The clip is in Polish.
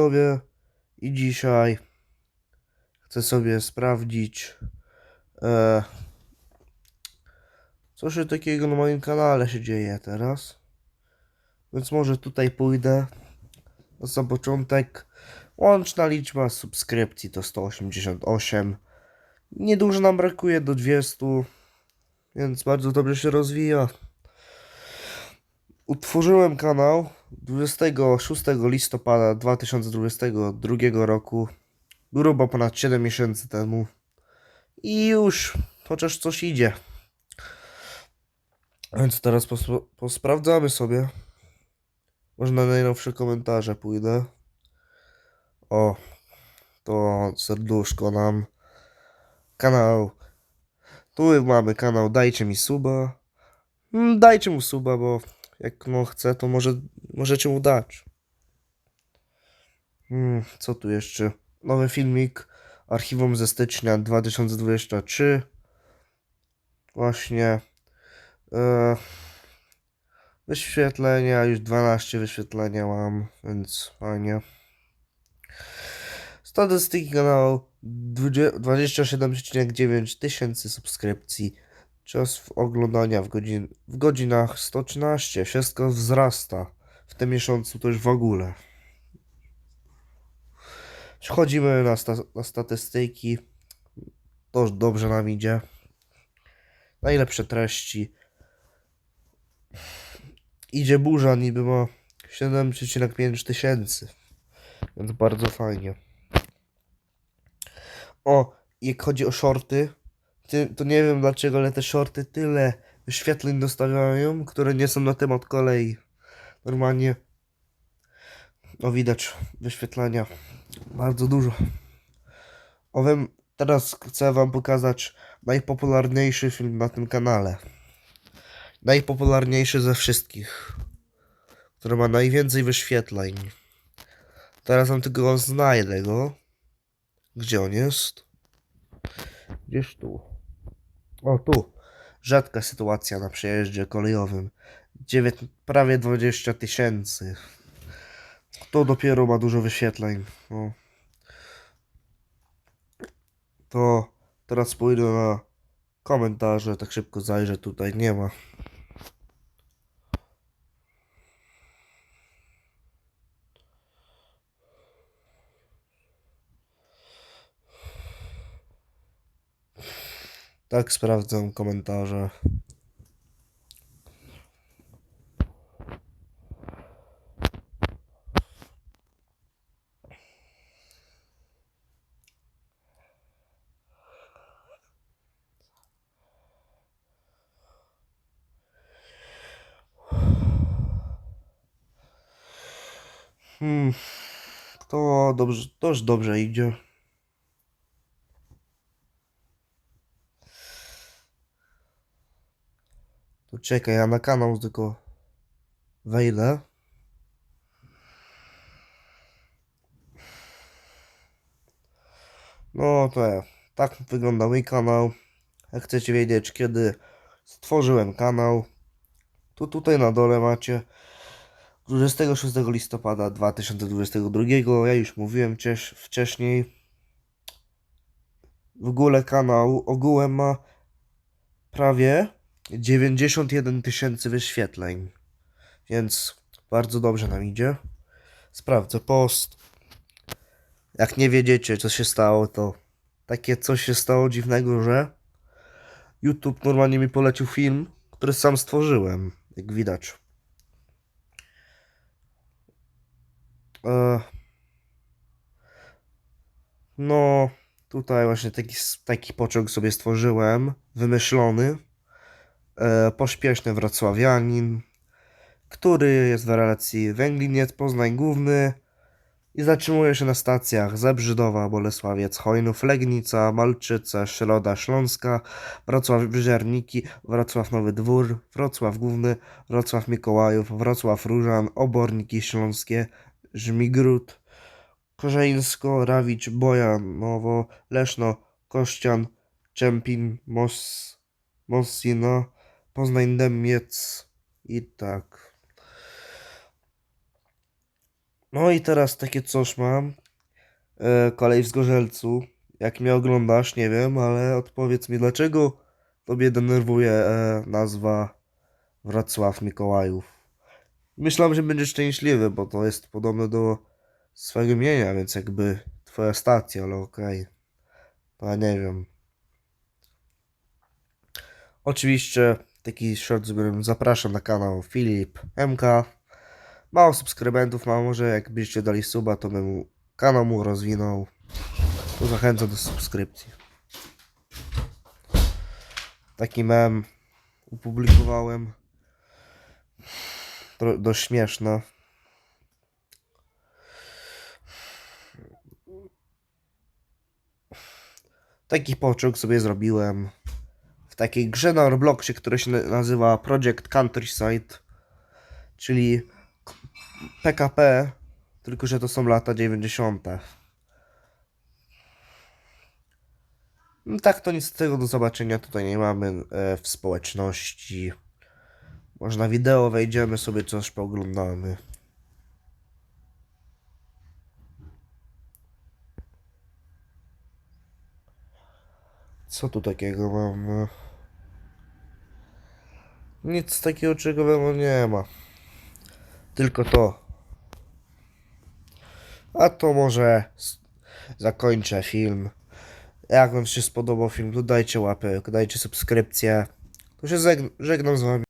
sobie i dzisiaj chcę sobie sprawdzić e, co się takiego na moim kanale się dzieje teraz. Więc może tutaj pójdę. Na sam początek łączna liczba subskrypcji to 188. Niedużo nam brakuje do 200, więc bardzo dobrze się rozwija. Utworzyłem kanał 26 listopada 2022 roku, grubo ponad 7 miesięcy temu. I już, chociaż coś idzie. Więc teraz pos- posprawdzamy sobie. Może na najnowsze komentarze pójdę. O, to serduszko nam. Kanał. Tu mamy kanał Dajcie mi suba. Mm, Dajcie mu suba, bo jak no chce, to może możecie mu dać. Hmm, co tu jeszcze? Nowy filmik. Archiwum ze stycznia 2023. Właśnie. E, wyświetlenia, już 12 wyświetlenia mam, więc fajnie. Statystyki kanału 20 27,9 tysięcy subskrypcji. Czas oglądania w, godzin, w godzinach 113. Wszystko wzrasta. W tym miesiącu to już w ogóle. Przechodzimy na, sta, na statystyki. To dobrze nam idzie. Najlepsze treści. Idzie burza, niby ma 7,5 tysięcy. Więc bardzo fajnie. O, jak chodzi o shorty, ty, to nie wiem dlaczego, ale te shorty tyle wyświetleń dostawiają, które nie są na temat kolei. Normalnie, no widać wyświetlenia. Bardzo dużo. Owym, teraz chcę wam pokazać najpopularniejszy film na tym kanale. Najpopularniejszy ze wszystkich. Który ma najwięcej wyświetleń. Teraz wam tylko znajdę go. Gdzie on jest? Gdzieś tu. O, tu. Rzadka sytuacja na przejeździe kolejowym. Dziewięć, prawie 20 tysięcy. To dopiero ma dużo wyświetleń. No. To teraz pójdę na komentarze. Tak szybko zajrzę. Tutaj nie ma. Tak sprawdzam komentarze. Hmm. To dobrze, to już dobrze idzie. To czekaj, ja na kanał tylko wejdę. No to ja. Tak wygląda mój kanał. Jak chcecie wiedzieć, kiedy stworzyłem kanał, to tutaj na dole macie 26 listopada 2022. Ja już mówiłem wcześ- wcześniej. W ogóle kanał ogółem ma prawie 91 tysięcy wyświetleń. Więc bardzo dobrze nam idzie. Sprawdzę post. Jak nie wiedziecie, co się stało, to takie coś się stało dziwnego, że YouTube normalnie mi polecił film, który sam stworzyłem, jak widać. E, no, tutaj właśnie taki, taki pociąg sobie stworzyłem, wymyślony pośpieszny wrocławianin, który jest w relacji Węgliniec, Poznań Główny i zatrzymuje się na stacjach Zebrzydowa, Bolesławiec, Chojnów, Legnica, Malczyce, Szroda Śląska, Wrocław Żerniki, Wrocław Nowy Dwór, Wrocław Główny, Wrocław Mikołajów, Wrocław Różan, Oborniki Śląskie, Żmigród, Korzeńsko, Rawicz, Bojanowo, Leszno, Kościan, Czempin, Mos, Mosina, Poznań Demiec i tak. No i teraz takie coś mam. E, kolej w Zgorzelcu. Jak mnie oglądasz, nie wiem, ale odpowiedz mi, dlaczego tobie denerwuje e, nazwa Wrocław Mikołajów? Myślałem, że będziesz szczęśliwy, bo to jest podobne do swojego imienia, więc jakby twoja stacja, ale okej. To ja nie wiem. Oczywiście taki short zrobiłem. Zapraszam na kanał Filip MK. Mało subskrybentów ma, może jakbyście dali suba, to bym kanał mu rozwinął. To zachęcam do subskrypcji. Taki mem opublikowałem. Tro- dość śmieszne. Taki pociąg sobie zrobiłem takiej grze na Robloxie, która się na- nazywa Project Countryside, czyli PKP, tylko że to są lata 90. No tak, to nic z tego do zobaczenia tutaj nie mamy e, w społeczności. Może na wideo wejdziemy sobie coś pooglądamy. Co tu takiego mam? Nic takiego ciekawego nie ma. Tylko to. A to może zakończę film. Jak wam się spodobał film, to dajcie łapę, dajcie subskrypcję. To się żeg- żegnam z wami.